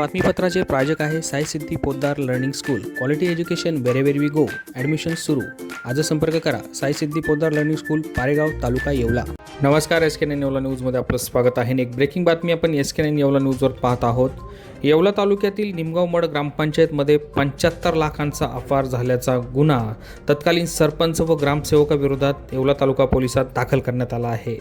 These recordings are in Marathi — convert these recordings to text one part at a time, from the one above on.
बातमीपत्राचे प्रायोजक आहे Sai Siddhi Poddar learning school. Quality education wherever we go admission सुरू. आज संपर्क करा. Sai Siddhi Poddar learning school Paregaon taluka Yeola. नमस्कार एस के नाईन येवला न्यूजमध्ये आपलं स्वागत आहे. एक ब्रेकिंग बातमी आपण एस के नाईन येवला न्यूजवर पाहत आहोत. येवला तालुक्यातील निमगाव मड ग्रामपंचायतमध्ये पंच्याहत्तर लाखांचा अपहार झाल्याचा गुन्हा तत्कालीन सरपंच व ग्रामसेवकाविरोधात येवला तालुका पोलिसात दाखल करण्यात आला आहे.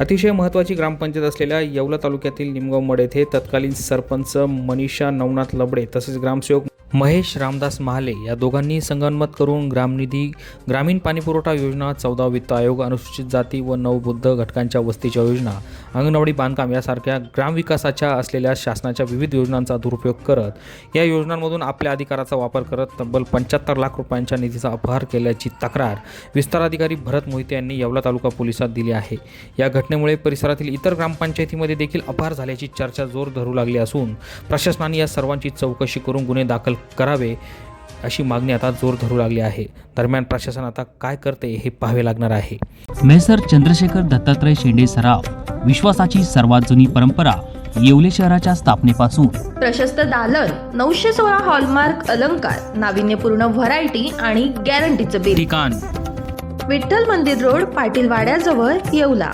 अतिशय महत्त्वाची ग्रामपंचायत असलेल्या येवला तालुक्यातील निमगाव मड येथे तत्कालीन सरपंच मनीषा नवनाथ लबडे तसेच ग्रामसेवक महेश रामदास महाले या दोघांनी संगनमत करून ग्रामनिधी ग्रामीण पाणीपुरवठा योजना चौदा वित्त आयोग अनुसूचित जाती व नवबुद्ध घटकांच्या वस्तीच्या योजना अंगणवाडी बांधकाम यासारख्या ग्रामविकासाच्या असलेल्या शासनाच्या विविध योजनांचा दुरुपयोग करत या योजनांमधून आपल्या अधिकाराचा वापर करत तब्बल पंच्याहत्तर लाख रुपयांच्या निधीचा अपहार केल्याची तक्रार विस्तार अधिकारी भरत मोहिते यांनी येवला तालुका पोलिसात दिली आहे. या घटनेमुळे परिसरातील इतर ग्रामपंचायतीमध्ये देखील अपहार झाल्याची चर्चा जोर धरू लागली असून प्रशासनाने या सर्वांची चौकशी करून गुन्हे दाखल करावे अशी मागणी आता जोर धरू लागली आहे. दरम्यान प्रशासन आता काय करते हे पाहावे लागणार आहे. मेसर चंद्रशेखर दत्तात्रय शेंडे सराव। विश्वासाची सर्वात जुनी परंपरा येवले शहराच्या स्थापनेपासून. प्रशस्त दालन नऊशे सोळा हॉलमार्क अलंकार नाविन्यपूर्ण व्हरायटी आणि गॅरंटीचं बिल ठिकाण. विठ्ठल मंदिर रोड पाटील वाड्याजवळ येवला.